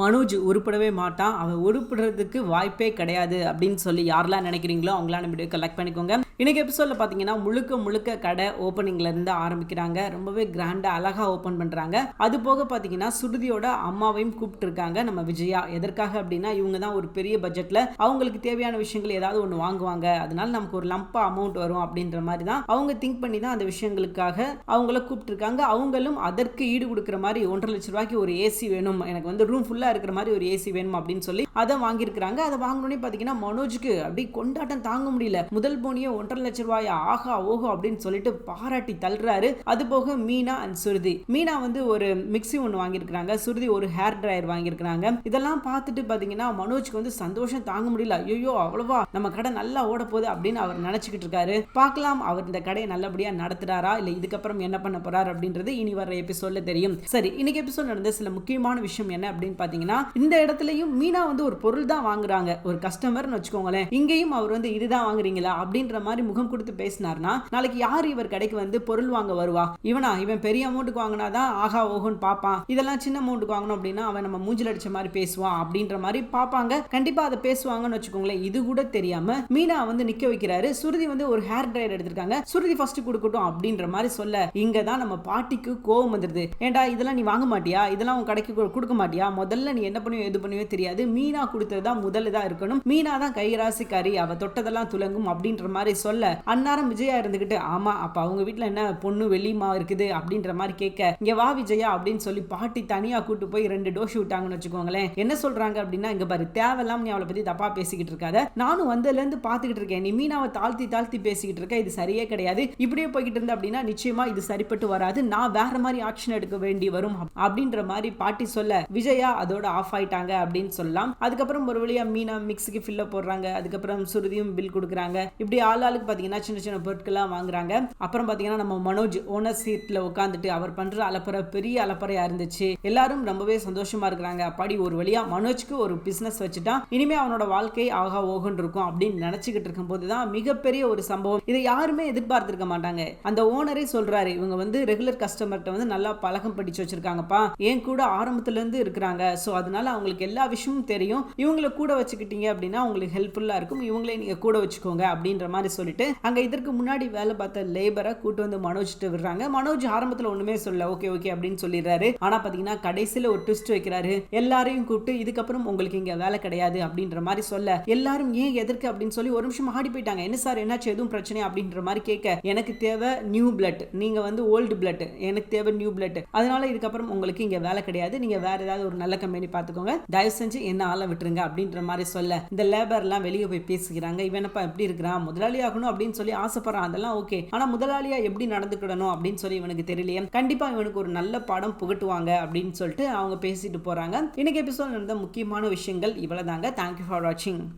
மனோஜ் உருப்படவே மாட்டான். அவன் உருப்பிடுறதுக்கு வாய்ப்பே கிடையாது அப்படின்னு சொல்லி யாரெல்லாம் நினைக்கிறீங்களோ அவங்களாம் வீடியோ கலெக்ட் பண்ணிக்கோங்க. இன்னைக்கு எபிசோட்ல பார்த்தீங்கன்னா முழுக்க முழுக்க கடை ஓப்பனிங்லேருந்து ஆரம்பிக்கிறாங்க. ரொம்பவே கிராண்டாக அழகாக ஓப்பன் பண்ணுறாங்க அது போக பார்த்தீங்கன்னா சுருதியோட அம்மாவையும் கூப்பிட்டுருக்காங்க நம்ம விஜயா. எதற்காக அப்படின்னா இவங்க தான் ஒரு பெரிய பட்ஜெட்டில் அவங்களுக்கு தேவையான விஷயங்கள் ஏதாவது ஒன்று வாங்குவாங்க. அதனால நமக்கு ஒரு லம்பா அமௌண்ட் வரும் அப்படின்ற மாதிரி தான் அவங்க திங்க் பண்ணி தான் அந்த விஷயங்களுக்காக அவங்கள கூப்பிட்டுருக்காங்க. அவங்களும் அதற்கு ஈடு கொடுக்குற மாதிரி ஒன்றரை லட்ச ரூபாய்க்கு ஒரு ஏசி வேணும். எனக்கு வந்து ரூம் ஃபுல்லாக இருக்கிற மாதிரி ஒரு ஏசி வேணும் அப்படின்னு சொல்லி அதை வாங்கியிருக்கிறாங்க. அதை வாங்கினோடனே பார்த்தீங்கன்னா மனோஜுக்கு அப்படி கொண்டாட்டம் தாங்க முடியல. முதல் போனியே ஒன்றரை லட்ச ரூபாயா? ஆஹா ஓஹோ அப்படின்னு சொல்லிட்டு பாராட்டி தள்ளுறாரு. அது போக மீனா அண்ட் சுருதி. மீனா வந்து ஒரு மிக்சி ஒன்று வாங்கியிருக்கிறாங்க. சுருதி ஒரு ஹேர் ட்ரையர் வாங்கியிருக்கிறாங்க. இதெல்லாம் பார்த்துட்டு பார்த்தீங்கன்னா மனோஜ்க்கு வந்து சந்தோஷம் தாங்க முடியல. ஐயோ அவ்வளவா? நம்ம கடை நல்லா ஓட போகுது அப்படின்னு அவர் நினச்சிக்கிட்டு இருக்காரு. பார்க்கலாம் அவர் இந்த கடையை நல்லபடியாக நடத்துறாரா? இல்லை இதுக்கப்புறம் என்ன பண்ண போறார் அப்படின்றது இனி வர எபிசோட்ல தெரியும். சரி இன்னைக்கு எபிசோட் நடந்த சில முக்கியமான விஷயம் என்ன அப்படின்னு பார்த்தீங்கன்னா இந்த இடத்துலயும் மீனா வந்து ஒரு பொருள் தான் வாங்குறாங்க. ஒரு கஸ்டமர்னு வச்சுக்கோங்களேன். இங்கேயும் அவர் வந்து இதுதான் வாங்குறீங்களா? அப்படின்ற மாதிரி முகம் கொடுத்து பேசினார்னா நாளைக்கு யார் இவர் கடைக்கு வந்து பொருள் வாங்க வருவா? இவனா? இவன் பெரிய அமௌண்ட்டுக்கு வாங்கினாதான் ஆகா ஓகோன்னு பார்ப்பான் இதெல்லாம் சின்ன அமௌண்ட்டுக்கு வாங்கணும் அப்படின்னா அவன் நம்ம மூஞ்சில் அடிச்ச மாதிரி பேசுவான் அப்படின்ற மாதிரி பார்ப்பாங்க கண்டிப்பா அதை பேசுவாங்கன்னு வச்சுக்கோங்களேன். இது கூட தெரியாம மீனா வந்து நிக்க வைக்கிறாரு. சுருதி வந்து ஒரு ஹேர் ட்ரையர் எடுத்திருக்காங்க. சுருதி ஃபர்ஸ்ட் கொடுக்கட்டும் அப்படின்ற மாதிரி சொல்ல இங்க தான் நம்ம பாட்டிக்கு கோவம் வந்துடுது ஏன்டா இதெல்லாம் நீ வாங்க மாட்டியா? இதெல்லாம் உன் கடைக்கு கொடுக்க மாட்டியா? முதல்ல நீ என்ன பண்ணுவோ எது பண்ணுவோ தெரியாது. மீனா கொடுத்தது தான் முதல்ல தான் இருக்கணும். மீனா தான் கைராசிக்காரி. அவ தொட்டதெல்லாம் துலங்கும் அப்படின்ற மாதிரி சொல்ல அன்னாரம் விஜயா இருந்துகிட்டு ஆமா அப்ப அவங்க வீட்டுல என்ன பொண்ணு வெளியுமா இருக்குது? அப்படின்ற மாதிரி கேட்க இங்க வா விஜயா அப்படின்னு சொல்லி பாட்டி தனியா கூட்டு போய் ரெண்டு டோஷ் விட்டாங்கன்னு வச்சுக்கோங்களேன். என்ன சொல்றாங்க அப்படின்னா இங்க பாரு தேவையில்லாம நீ அவளை பத்தி தப்பா பேசிக்கிட்டு இருக்காத. நானும் வந்ததுல இருந்து பாத்துக்கிட்டு இருக்கேன். நீ மீனாவை தாழ்த்தி தாழ்த்தி பேசிக்கிட்டு இருக்க. இது சரியே கிடையாது. இப்படியே போய்கிட்டு இருந்த அப்படின்னா நிச்சயமா இது சரிப்பட்டு வராது. நான் வேற மாதிரி ஆக்ஷன் எடுக்க வேண்டி வரும். அப்படின்ற மாதிரி பாட்டி சொல்ல விஜயா அதோட ஆஃப் ஆயிட்டாங்க அப்படின்னு சொல்லலாம். அதுக்கப்புறம் ஒரு வழியா மீனா மிக்ஸுக்கு ஃபில்ல போடுறாங்க. அதுக்கப்புறம் சுருதியும் பில் கொடுக்குறாங்க. இப்படி ஆள் ஆளுக்கு பாத்தீங்கன்னா சின்ன சின்ன பொருட்கள்லாம் வாங்குறாங்க. அப்புறம் பாத்தீங்கன்னா நம்ம மனோஜ் ஓனர் சீட்ல உட்காந்துட்டு அவர் பண்ற அலப்பறை பெரிய அலப்பறையா இருந்துச்சு. எல்லாரும் ரொம்பவே சந்தோஷமா இருக்கிறாங்க. அப்பாடி ஒரு வழியா மனோஜ்க்கு ஒரு பிஸ்னஸ் வச்சுட்டான். இனிமே அவனோட வாழ்க்கை ஆகா ஓகன் இருக்கும் அப்படின்னு நினைச்சுக்கிட்டு இருக்கும்போது தான் மிகப்பெரிய ஒரு சம்பவம். இதை யாருமே எதிர்பார்த்திருக்க மாட்டாங்க. அந்த ஓனரே சொல்றாரு இவங்க வந்து ரெகுலர் கஸ்டமர்கிட்ட வந்து நல்லா பழக்கம் படிச்சு வச்சிருக்காங்கப்பா. என் கூட ஆரம்பத்துல இருந்து இருக்கிறாங்க. ஸோ அதனால அவங்களுக்கு எல்லா விஷயமும் தெரியும். இவங்களை கூட வச்சுக்கிட்டீங்க அப்படின்னா உங்களுக்கு ஹெல்ப்ஃபுல்லா இருக்கும். இவங்களே நீங்க கூட வச்சுக்கோங்க அப்படின்ற மாதிரி சொல்லிட்டு அங்க இதற்கு முன்னாடி வேலை பார்த்த லேபரை கூட்டு வந்து மனோஜ்ட்டு விடுறாங்க. மனோஜ் ஆரம்பத்துல ஒண்ணுமே சொல்ல ஓகே ஓகே அப்படின்னு சொல்லிடுறாரு. ஆனா பாத்தீங்கன்னா கடைசியில ஒரு ட்விஸ்ட் வைக்கிறாரு. எல்லாரையும் கூப்பிட்டு இதுக்கப்புறம் உங்களுக்கு இங்க வேலை கிடையாது அப்படின்ற மாதிரி சொல்ல எல்லாரும் ஏன் எதற்கு அப்படின்னு சொல்லி ஒரு நிமிஷம் ஆடி போயிட்டாங்க. என்ன சார் என்னாச்சு? எதுவும் பிரச்சனை அப்படின்ற மாதிரி கேட்க எனக்கு தேவை நியூ பிளட் நீங்க வந்து ஓல்டு பிளட் எனக்கு தேவை நியூ பிளட் அதனால இதுக்கப்புறம் உங்களுக்கு இங்க வேலை கிடையாது. நீங்க வேற ஏதாவது ஒரு நல்ல கம்பெனி பார்த்துக்கோங்க தயவு செஞ்சு என்ன ஆளை விட்டுருங்க அப்படின்ற மாதிரி சொல்ல. இந்த லேபர் எல்லாம் வெளியே போய் பேசிக்கிறாங்க இவனப்பா எப்படி இருக்கிறான்? முதலாளி ஆகணும் அப்படின்னு சொல்லி ஆசைப்படுறான். அதெல்லாம் ஓகே ஆனால் முதலாளியாக எப்படி நடந்துக்கிடணும் அப்படின்னு சொல்லி இவனுக்கு தெரியலையே. கண்டிப்பாக இவனுக்கு ஒரு நல்ல பாடம் புகட்டுவாங்க அப்படின்னு சொல்லிட்டு அவங்க பேசிட்டு போகிறாங்க இன்னைக்கு எபிசோட் நடந்த முக்கியமான விஷயங்கள் இவ்வளோதாங்க தேங்க்யூ ஃபார் வாட்சிங்